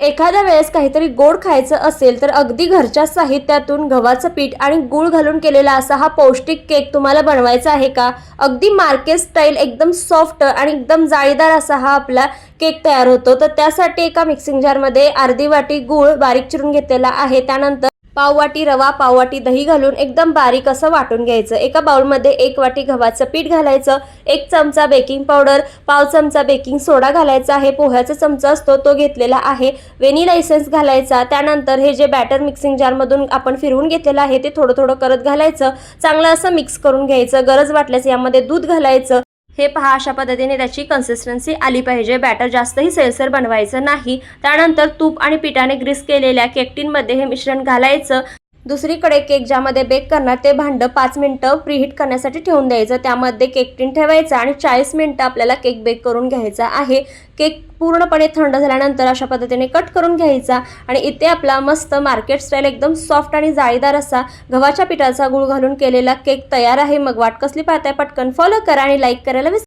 एखाद्या वेळेस काहीतरी गोड खायचं असेल तर अगदी घरच्या साहित्यातून गव्हाचं पीठ आणि गूळ घालून केलेला असा हा पौष्टिक केक तुम्हाला बनवायचा आहे का? अगदी मार्केट स्टाईल एकदम सॉफ्ट आणि एकदम जाळीदार असा हा आपला केक तयार होतो. तर त्यासाठी एका मिक्सिंग जारमध्ये अर्धी वाटी गूळ बारीक चिरून घेतलेला आहे. त्यानंतर पाववाटी रवा पाववाटी दही घालून एकदम बारीक असं वाटून घ्यायचं. एका बाउलमध्ये एक वाटी गव्हाचं पीठ घालायचं एक चमचा बेकिंग पावडर पाव चमचा बेकिंग सोडा घालायचा आहे. पोह्याचा चमचा असतो तो घेतलेला आहे. वेनी इसेन्स घालायचा त्यानंतर हे जे बॅटर मिक्सिंग जारमधून आपण फिरवून घेतलेलं आहे ते थोडं थोडं करत घालायचं. चांगलं असं मिक्स करून घ्यायचं. गरज वाटल्यास यामध्ये दूध घालायचं. हे पहा अशा पद्धतीने त्याची कन्सिस्टन्सी आली पाहिजे. बॅटर जास्तही सेलसर बनवायचं नाही. त्यानंतर तूप आणि पिठाने ग्रीस केलेल्या केकटीनमध्ये हे मिश्रण घालायचं. दुसरीकडे केक ज्यामध्ये बेक करणार ते भांडं पाच मिनटं प्रीहीट करण्यासाठी ठेवून द्यायचं. त्यामध्ये केक टीन ठेवायचं आणि चाळीस मिनटं आपल्याला केक बेक करून घ्यायचा आहे. केक पूर्णपणे थंड झाल्यानंतर अशा पद्धतीने कट करून घ्यायचा आणि इथे आपला मस्त मार्केट स्टाईल एकदम सॉफ्ट आणि जाळीदार असा गव्हाच्या पिठाचा गुळ घालून केलेला केक तयार आहे. मग वाट कसली पाहताय पटकन फॉलो करा आणि लाईक करायला विसरू